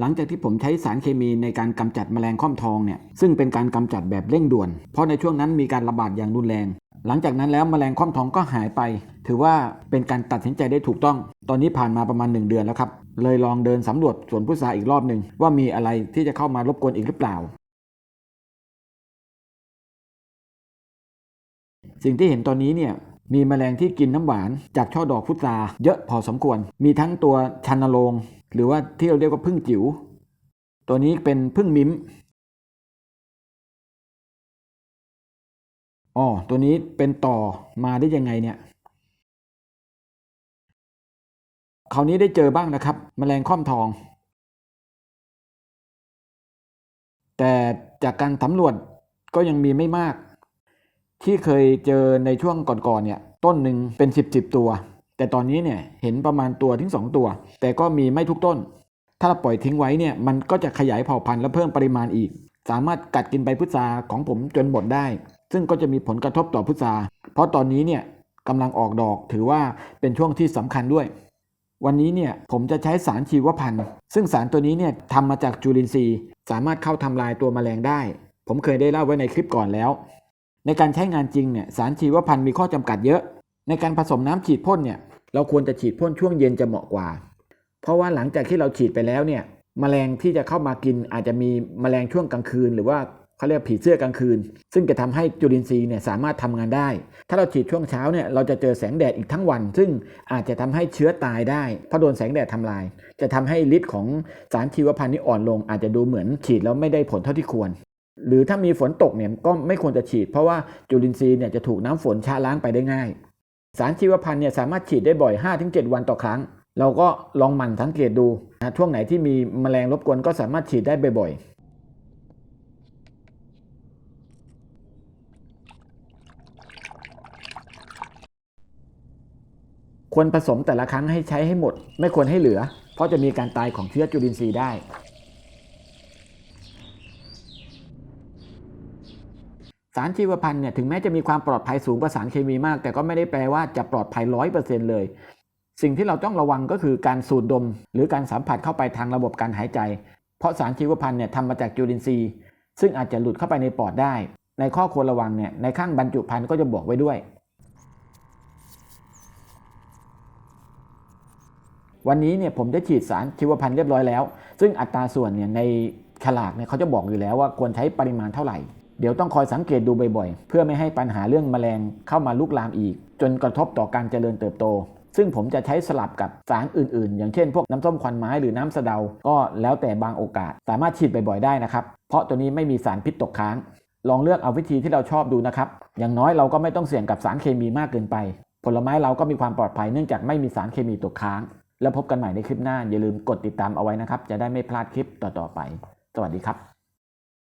หลังจากที่ผมใช้สารเคมีในการกำจัดแมลงค่อมทองเนี่ยซึ่งเป็นการกำจัดแบบเร่งด่วน เพราะในช่วงนั้นมีการระบาดอย่างรุนแรง หลังจากนั้นแล้วแมลงค่อมทองก็หายไป ถือว่าเป็นการตัดสินใจได้ถูกต้อง ตอนนี้ผ่านมาประมาณ 1 เดือนแล้วครับ เลยลองเดินสำรวจสวนพุทราอีกรอบหนึ่งว่ามีอะไรที่จะเข้ามารบกวนอีกหรือเปล่า สิ่งที่เห็นตอนนี้เนี่ยมีแมลงที่กินน้ำหวานจากช่อดอกพุทราเยอะพอสมควร มีทั้งตัวชันนโรง หรือว่าที่เราเรียกว่าพึ่งจิ๋วตัวนี้เป็นพึ่งมิมอ๋อตัวนี้เป็นต่อมาได้ยังไงเนี่ยคราวนี้ได้เจอบ้างนะครับแมลงค่อมทอง แต่จากการสำรวจก็ยังมีไม่มาก ที่เคยเจอในช่วงก่อนๆเนี่ย ต้นหนึ่งเป็น 10บสตัว แต่ตอนนี้เนี่ยเห็นประมาณตัวถึง 2 ตัว แต่ก็มีไม่ทุกต้น ถ้าเราปล่อยทิ้งไว้เนี่ยมันก็จะขยายเผ่าพันธุ์และเพิ่มปริมาณอีก สามารถกัดกินใบพุทราของผมจนหมดได้ ซึ่งก็จะมีผลกระทบต่อพุทราเพราะตอนนี้เนี่ยกำลังออกดอกถือว่าเป็นช่วงที่สำคัญด้วย วันนี้เนี่ยผมจะใช้สารชีวพันธุ์ ซึ่งสารตัวนี้เนี่ยทำมาจากจุลินทรีย์ สามารถเข้าทำลายตัวแมลงได้ ผมเคยได้เล่าไว้ในคลิปก่อนแล้ว ในการใช้งานจริงเนี่ยสารชีวพันธุ์มีข้อจำกัดเยอะ ในการผสมน้ำฉีดพ่นเนี่ย เราควรจะฉีดพ่นช่วงเย็นจะเหมาะกว่า เพราะว่าหลังจากที่เราฉีดไปแล้วเนี่ยแมลงที่จะเข้ามากินอาจจะมีแมลงช่วงกลางคืน หรือว่าเขาเรียกผีเสื้อกลางคืน ซึ่งจะทำให้จุลินทรีย์เนี่ยสามารถทำงานได้ ถ้าเราฉีดช่วงเช้าเนี่ยเราจะเจอแสงแดดอีกทั้งวัน ซึ่งอาจจะทำให้เชื้อตายได้เพราะโดนแสงแดดทำลาย จะทำให้ฤทธิ์ของสารชีวพันธุ์นี้อ่อนลง อาจจะดูเหมือนฉีดแล้วไม่ได้ผลเท่าที่ควร หรือถ้ามีฝนตกเนี่ยก็ไม่ควรจะฉีด เพราะว่าจุลินทรีย์เนี่ยจะถูกน้ำฝนชะล้างไปได้ง่าย สารชีวพันธุ์เนี่ยสามารถฉีดได้บ่อย 5-7 วันต่อครั้ง เราก็ลองหมั่นสังเกตดูนะช่วงไหนที่มีแมลงรบกวนก็สามารถฉีดได้บ่อยๆ ควรผสมแต่ละครั้งให้ใช้ให้หมด ไม่ควรให้เหลือ เพราะจะมีการตายของเชื้อจุลินทรีย์ได้ สารชีวพันธุ์เนี่ยถึงแม้จะมีความปลอดภัยสูงกว่าสารเคมีมาก แต่ก็ไม่ได้แปลว่าจะปลอดภัยร้อยเปอร์เซ็นต์เลย สิ่งที่เราต้องระวังก็คือการสูดดม หรือการสัมผัสเข้าไปทางระบบการหายใจ เพราะสารชีวพันธุ์เนี่ยทำมาจากจุลินทรีย์ ซึ่งอาจจะหลุดเข้าไปในปอดได้ ในข้อควรระวังเนี่ยในข้างบรรจุภัณฑ์ก็จะบอกไว้ด้วย วันนี้เนี่ยผมได้ฉีดสารชีวพันธุ์เรียบร้อยแล้ว ซึ่งอัตราส่วนเนี่ยในฉลากเนี่ยเขาจะบอกอยู่แล้วว่าควรใช้ปริมาณเท่าไหร่ เดี๋ยวต้องคอยสังเกตดูบ่อยๆ เพื่อไม่ให้ปัญหาเรื่องแมลงเข้ามาลุกลามอีก จนกระทบต่อการเจริญเติบโต ซึ่งผมจะใช้สลับกับสารอื่นๆ อย่างเช่น พวกน้ำส้มควันไม้หรือน้ำสะเดา ก็แล้วแต่บางโอกาส สามารถฉีดบ่อยๆได้นะครับ เพราะตัวนี้ไม่มีสารพิษตกค้าง ลองเลือกเอาวิธีที่เราชอบดูนะครับ อย่างน้อยเราก็ไม่ต้องเสี่ยงกับสารเคมีมากเกินไป ผลไม้เราก็มีความปลอดภัยเนื่องจากไม่มีสารเคมีตกค้าง แล้วพบกันใหม่ในคลิปหน้า อย่าลืมกดติดตามเอาไว้นะครับ จะได้ไม่พลาดคลิปต่อๆไป สวัสดีครับ